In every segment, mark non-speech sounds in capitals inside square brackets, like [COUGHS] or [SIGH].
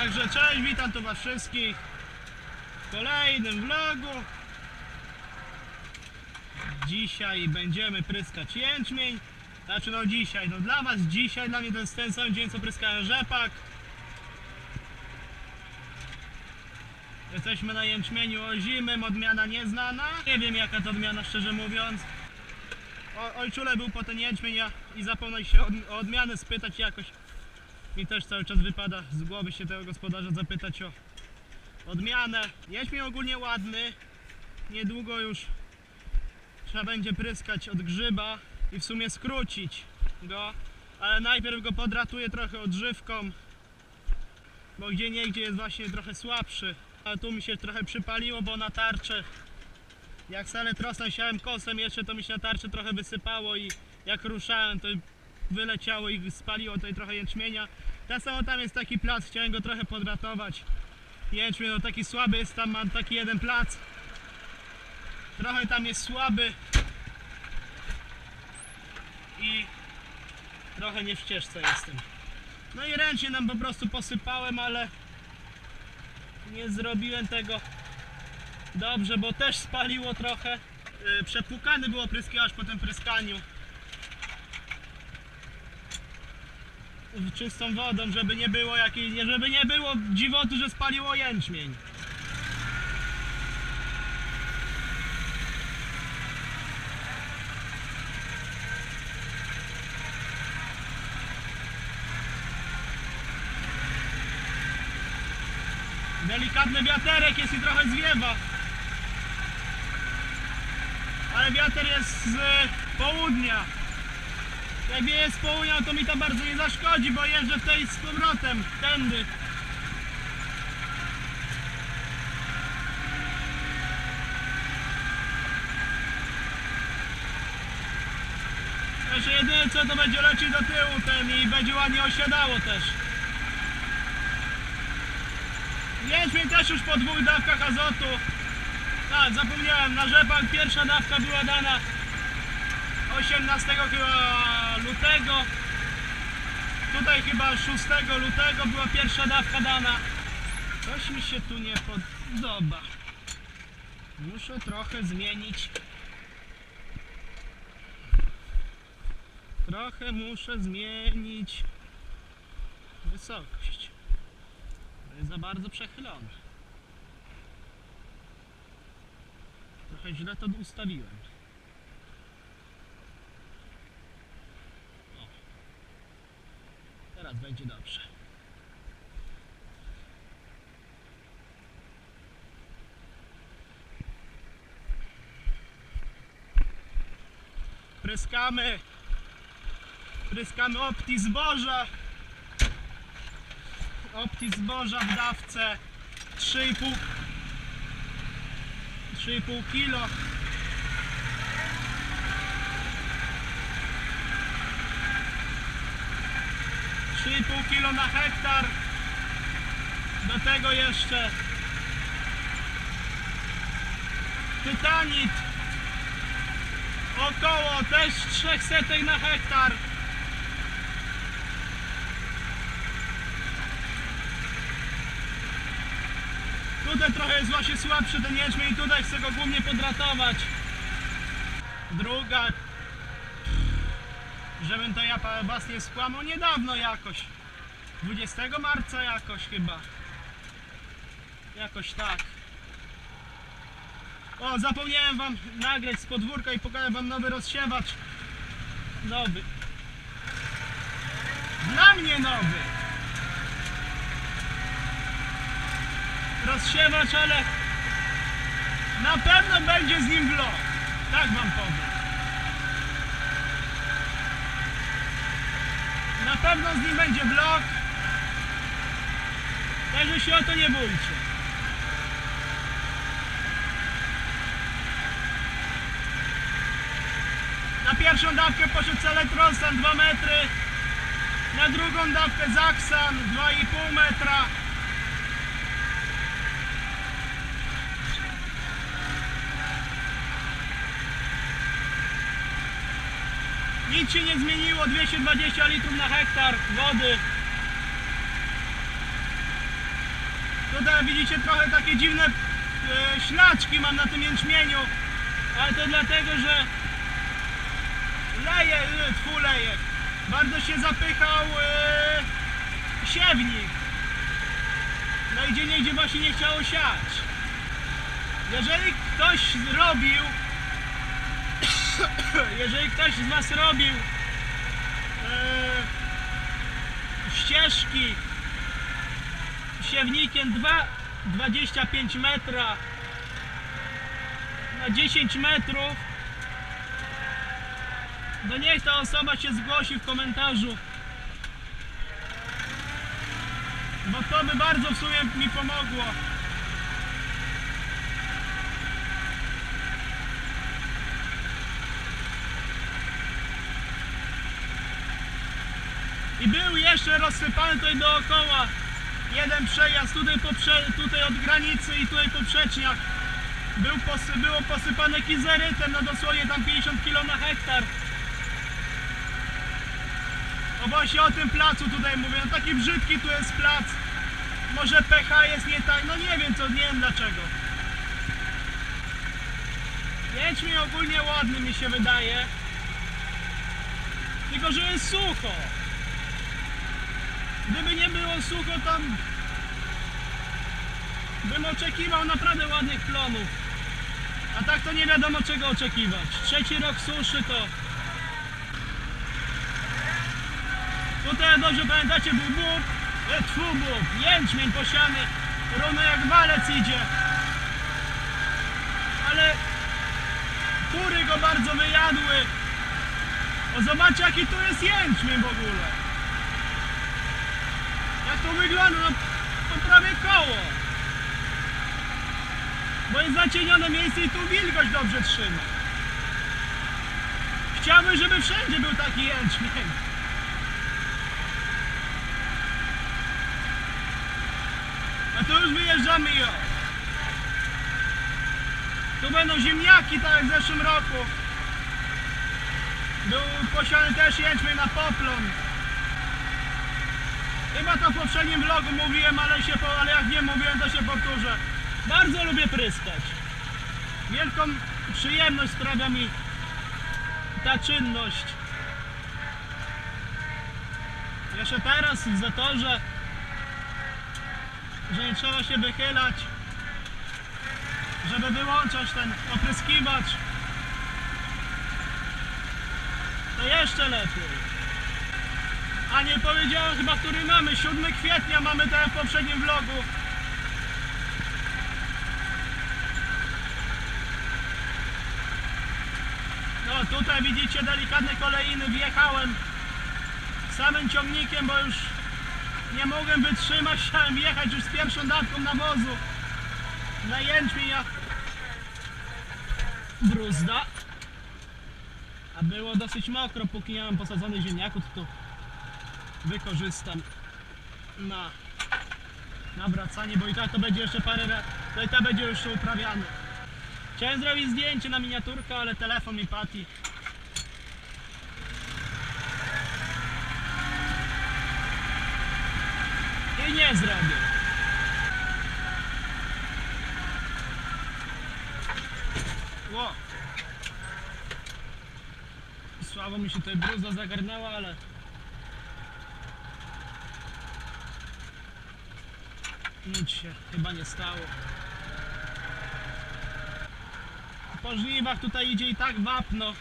Także cześć, witam tu was wszystkich w kolejnym vlogu. Dzisiaj będziemy pryskać jęczmień. Znaczy no dzisiaj, no dla was dzisiaj, dla mnie to jest ten sam dzień co pryskałem rzepak. Jesteśmy na jęczmieniu ozimym, odmiana nieznana. Nie wiem jaka to odmiana szczerze mówiąc. O, ojczule był po ten jęczmień ja, i zapomniał się od, o odmianę spytać jakoś. Mi też cały czas wypada z głowy się tego gospodarza zapytać o odmianę. Jęczmień ogólnie ładny. Niedługo już trzeba będzie pryskać od grzyba i w sumie skrócić go. Ale najpierw go podratuję trochę odżywką, bo gdzie niegdzie jest właśnie trochę słabszy. A tu mi się trochę przypaliło, bo na tarczę jak salę trosną siałem kosem jeszcze to mi się na tarczę trochę wysypało i jak ruszałem to wyleciało i spaliło tutaj trochę jęczmienia. Tak samo tam jest taki plac, chciałem go trochę podratować. Jęczmień no taki słaby jest, tam mam taki jeden plac. Trochę tam jest słaby. I trochę nie w ścieżce jestem. No i ręcznie nam po prostu posypałem, ale nie zrobiłem tego dobrze, bo też spaliło trochę. Yy, Przepłukany było pryskiwacz po tym pryskaniu. Czystą wodą, żeby nie było jakiej, żeby nie było dziwotu, że spaliło jęczmień. Delikatny wiaterek jest i trochę zwiewa. Ale wiatr jest z południa. Jak z południa, to mi to bardzo nie zaszkodzi, bo jeżdżę w tej z powrotem, tędy. Jeszcze jedyne co to będzie lecieć do tyłu ten i będzie ładnie osiadało też. Jęczmień też już po dwóch dawkach azotu. Tak, zapomniałem, na rzepak pierwsza dawka była dana 18 chyba lutego. Tutaj chyba 6 lutego była pierwsza dawka dana. Coś mi się tu nie podoba. Muszę trochę zmienić. Trochę muszę zmienić wysokość. To jest za bardzo przechylone. Trochę źle to ustawiłem. Teraz będzie dobrze. Pryskamy. Pryskamy opti zboża. Opti zboża w dawce 3,5 3,5 kilo. Trzy i pół kilo na hektar. Do tego jeszcze tytanit. Około też 300 na hektar. Tutaj trochę jest właśnie słabszy ten jęczmień i tutaj chcę go głównie podratować. Druga, żebym to ja was nie skłamał niedawno jakoś. 20 marca jakoś chyba. Jakoś tak. O, zapomniałem wam nagrać z podwórka i pokażę wam nowy rozsiewacz. Nowy. Dla mnie nowy. Rozsiewacz, ale na pewno będzie z nim vlog. Tak wam powiem. Na pewno z nim będzie vlog. Także się o to nie bójcie. Na pierwszą dawkę poszedł Celetronsan 2 metry. Na drugą dawkę Zaksan 2,5 metra. Nic się nie zmieniło, 220 litrów na hektar wody. Tutaj widzicie trochę takie dziwne e, ślaczki mam na tym jęczmieniu, ale to dlatego, że leje, e, tfu leje, bardzo się zapychał e, siewnik. No i gdzie niegdzie właśnie nie chciało siać. Jeżeli ktoś zrobił, [COUGHS] jeżeli ktoś z Was robił e, ścieżki siewnikiem 2, 25 metra na 10 metrów, no niech ta osoba się zgłosi w komentarzu. Bo to by bardzo w sumie mi pomogło. I był jeszcze rozsypany tutaj dookoła jeden przejazd tutaj, poprze, tutaj od granicy i tutaj po przeczniach. Był posy, było posypane kizerytem na dosłownie tam 50 kg na hektar. No właśnie o tym placu tutaj mówię, no taki brzydki tu jest plac. Może pH jest nie tak, no nie wiem co, nie wiem dlaczego. Jęczmień ogólnie ładny mi się wydaje. Tylko, że jest sucho. Gdyby nie było sucho, tam bym oczekiwał naprawdę ładnych plonów. A tak to nie wiadomo czego oczekiwać. Trzeci rok suszy to... Tutaj dobrze pamiętacie był bób, e, tfu bób, jęczmień posiany, równo jak walec idzie. Ale kury go bardzo wyjadły. O zobaczcie jaki tu jest jęczmień w ogóle. Jak to wygląda? No, to prawie koło. Bo jest zacienione miejsce i tu wilgoć dobrze trzyma. Chciałbym, żeby wszędzie był taki jęczmień. A tu już wyjeżdżamy jo. Tu będą ziemniaki, tak jak w zeszłym roku. Był posiany też jęczmień na poplon. Chyba to w poprzednim vlogu mówiłem, ale, się po, ale jak nie mówiłem, to się powtórzę. Bardzo lubię pryskać. Wielką przyjemność sprawia mi ta czynność. Jeszcze teraz w zatorze, że nie trzeba się wychylać, żeby wyłączać ten opryskiwacz. To jeszcze lepiej. A nie powiedziałem chyba, który mamy. 7 kwietnia mamy tak jak w poprzednim vlogu. No tutaj widzicie delikatne kolejny. Wjechałem samym ciągnikiem, bo już nie mogłem wytrzymać. Chciałem wjechać już z pierwszą dawką nawozu na jęczmień. Bruzda. A było dosyć mokro, póki nie mam posadzonych ziemniaków, to wykorzystam na nawracanie, bo i tak to będzie jeszcze parę razy, to i tak będzie już uprawiane. Chciałem zrobić zdjęcie na miniaturkę, ale telefon mi pati. I nie zrobię. Ło. Słabo mi się tutaj bruza zagarnęła, ale nic się chyba nie stało. Po żniwach tutaj idzie i tak wapno.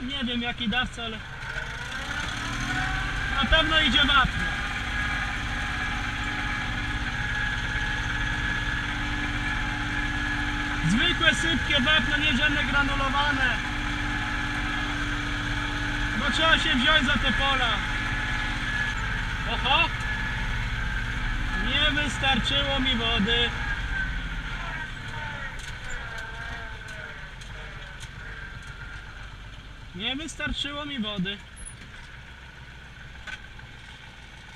Nie wiem jaki dawca, ale na pewno idzie wapno. Zwykłe sypkie wapno, nie granulowane. Bo trzeba się wziąć za te pola. Oho! Nie wystarczyło mi wody. Nie wystarczyło mi wody.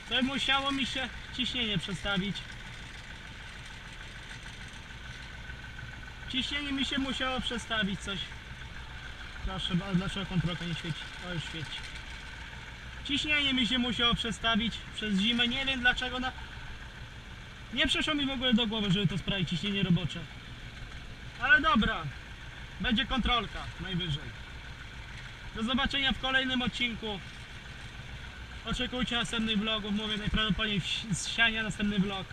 To musiało mi się ciśnienie przestawić. Ciśnienie mi się musiało przestawić coś. Proszę, dlaczego kontrolka nie świeci? O, już świeci. Ciśnienie mi się musiało przestawić przez zimę. Nie wiem dlaczego. Na... Nie przeszło mi w ogóle do głowy, żeby to sprawić ciśnienie robocze. Ale dobra. Będzie kontrolka najwyżej. Do zobaczenia w kolejnym odcinku. Oczekujcie następnych vlogów. Mówię najprawdopodobniej z siania następny vlog.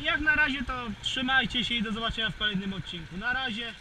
I jak na razie to trzymajcie się i do zobaczenia w kolejnym odcinku. Na razie.